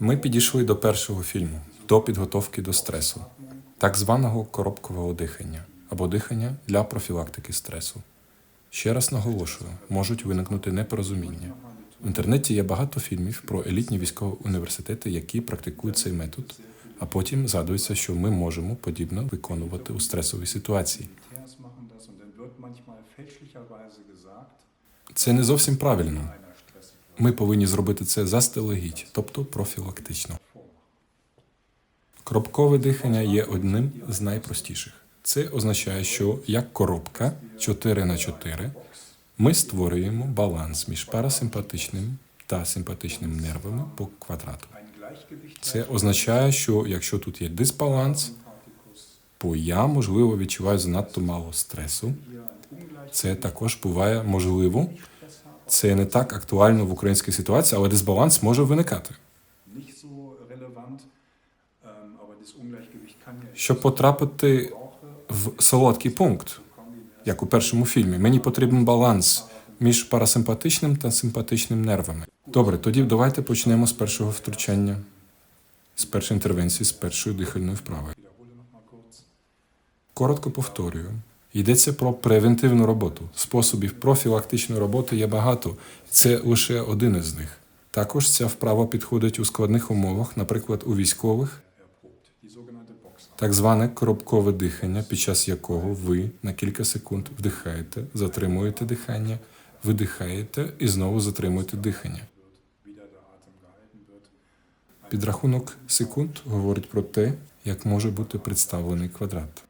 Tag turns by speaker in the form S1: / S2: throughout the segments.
S1: Ми підійшли до першого фільму до підготовки до стресу, так званого коробкового дихання або дихання для профілактики стресу. Ще раз наголошую, можуть виникнути непорозуміння. В інтернеті є багато фільмів про елітні військові університети, які практикують цей метод, а потім згадується, що ми можемо подібно виконувати у стресовій ситуації. Це не зовсім правильно. Ми повинні зробити це заздалегідь, тобто профілактично. Кропкове дихання є одним з найпростіших. Це означає, що як коробка 4 на 4 ми створюємо баланс між парасимпатичним та симпатичним нервами по квадрату. Це означає, що якщо тут є дисбаланс, то я, можливо, відчуваю занадто мало стресу. Це також буває можливо. Це не так актуально в українській ситуації, але дисбаланс може виникати.
S2: ähm,
S1: Щоб потрапити в солодкий пункт, як у першому фільмі, мені потрібен баланс між парасимпатичним та симпатичним нервами. Добре, тоді давайте почнемо з першого втручання, з першої інтервенції, з першої дихальної вправи. Коротко повторюю. Йдеться про превентивну роботу. Способів профілактичної роботи є багато. Це лише один із них. Також ця вправа підходить у складних умовах, наприклад, у військових, так зване коробкове дихання, під час якого ви на кілька секунд вдихаєте, затримуєте дихання, видихаєте і знову затримуєте дихання. Підрахунок секунд говорить про те, як може бути представлений квадрат.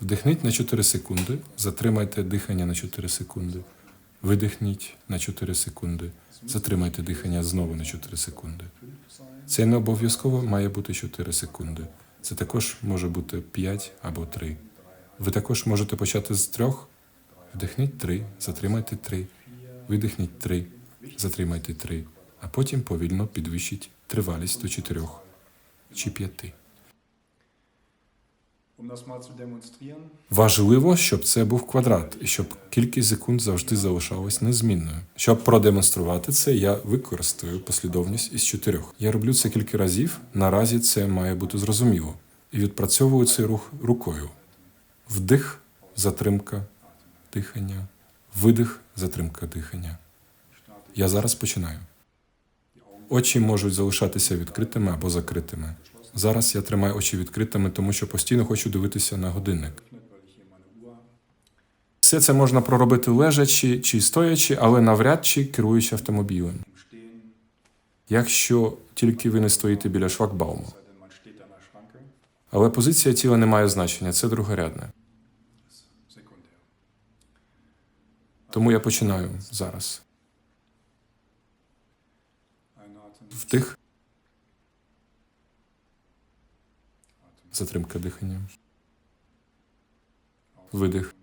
S1: Вдихніть на 4 секунди, затримайте дихання на 4 секунди. Видихніть на 4 секунди, затримайте дихання знову на 4 секунди. Це не обов'язково має бути 4 секунди. Це також може бути 5 або 3. Ви також можете почати з трьох. Вдихніть 3, затримайте 3, видихніть 3, затримайте 3, а потім повільно підвищіть тривалість до 4 чи 5. Важливо, щоб це був квадрат, і щоб кількість секунд завжди залишалась незмінною. Щоб продемонструвати це, я використаю послідовність із чотирьох. Я роблю це кілька разів. Наразі це має бути зрозуміло. І відпрацьовую цей рух рукою. Вдих, затримка, дихання, видих, затримка дихання. Я зараз починаю. Очі можуть залишатися відкритими або закритими. Зараз я тримаю очі відкритими, тому що постійно хочу дивитися на годинник. Все це можна проробити лежачи чи стоячи, але навряд чи керуючи автомобілем. Якщо тільки ви не стоїте біля
S2: Schranke,
S1: Але позиція тіла не має значення, це другорядне. Тому я починаю зараз. Вдих, затримка дихання, видих,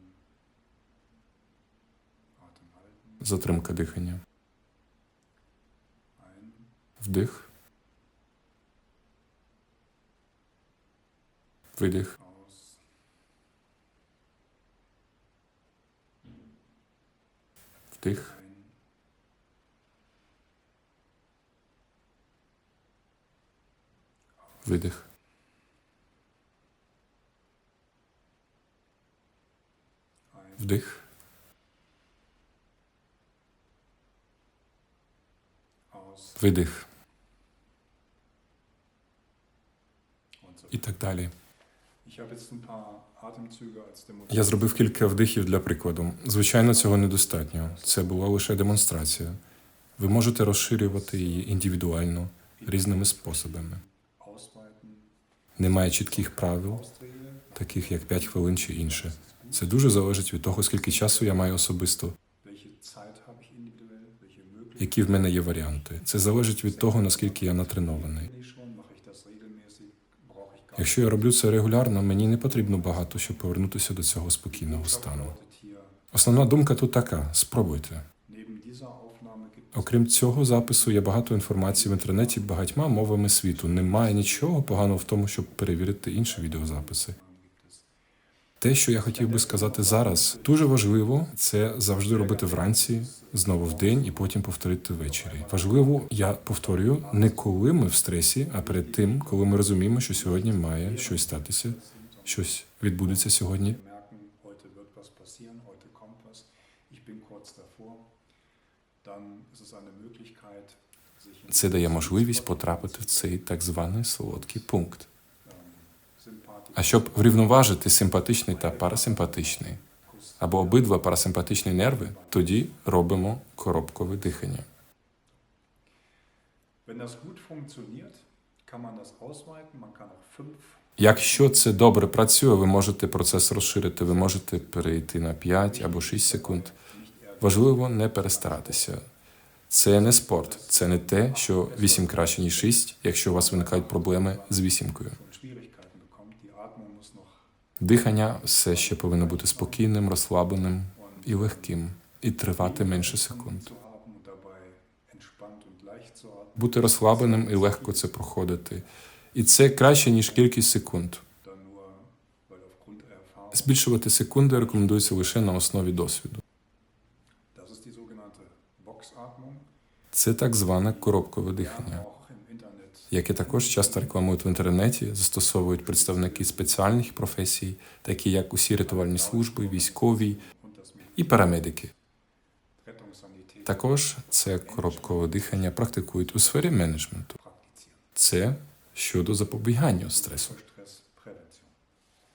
S1: затримка дихання, вдих, видих, вдих, видих. Вдих, видих і так далі. Я зробив кілька вдихів для прикладу. Звичайно, цього недостатньо. Це була лише демонстрація. Ви можете розширювати її індивідуально різними способами. Немає чітких правил, таких як 5 хвилин чи інше. Це дуже залежить від того, скільки часу я маю особисто, які в мене є варіанти. Це залежить від того, наскільки я натренований. Якщо я роблю це регулярно, мені не потрібно багато, щоб повернутися до цього спокійного стану. Основна думка тут така: спробуйте. Окрім цього запису, є багато інформації в інтернеті багатьма мовами світу. Немає нічого поганого в тому, щоб перевірити інші відеозаписи. Те, що я хотів би сказати зараз, дуже важливо це завжди робити вранці, знову в день і потім повторити ввечері. Важливо, я повторюю, не коли ми в стресі, а перед тим, коли ми розуміємо, що сьогодні має щось статися, щось відбудеться сьогодні. Це дає можливість потрапити в цей так званий солодкий пункт. А щоб врівноважити симпатичний та парасимпатичний або обидва парасимпатичні нерви, тоді робимо коробкове дихання. Якщо це добре працює, ви можете процес розширити, ви можете перейти на 5 або 6 секунд. Важливо не перестаратися. Це не спорт, це не те, що 8 краще, ніж 6, якщо у вас виникають проблеми з вісімкою. Дихання все ще повинно бути спокійним, розслабленим і легким, і тривати менше секунд. Бути розслабленим і легко це проходити. І це краще, ніж кількість секунд. Збільшувати секунди рекомендується лише на основі досвіду. Це так зване коробкове дихання, яке також часто рекламують в інтернеті, застосовують представники спеціальних професій, такі як усі рятувальні служби, військові і парамедики. Також це коробкове дихання практикують у сфері менеджменту. Це щодо запобігання стресу.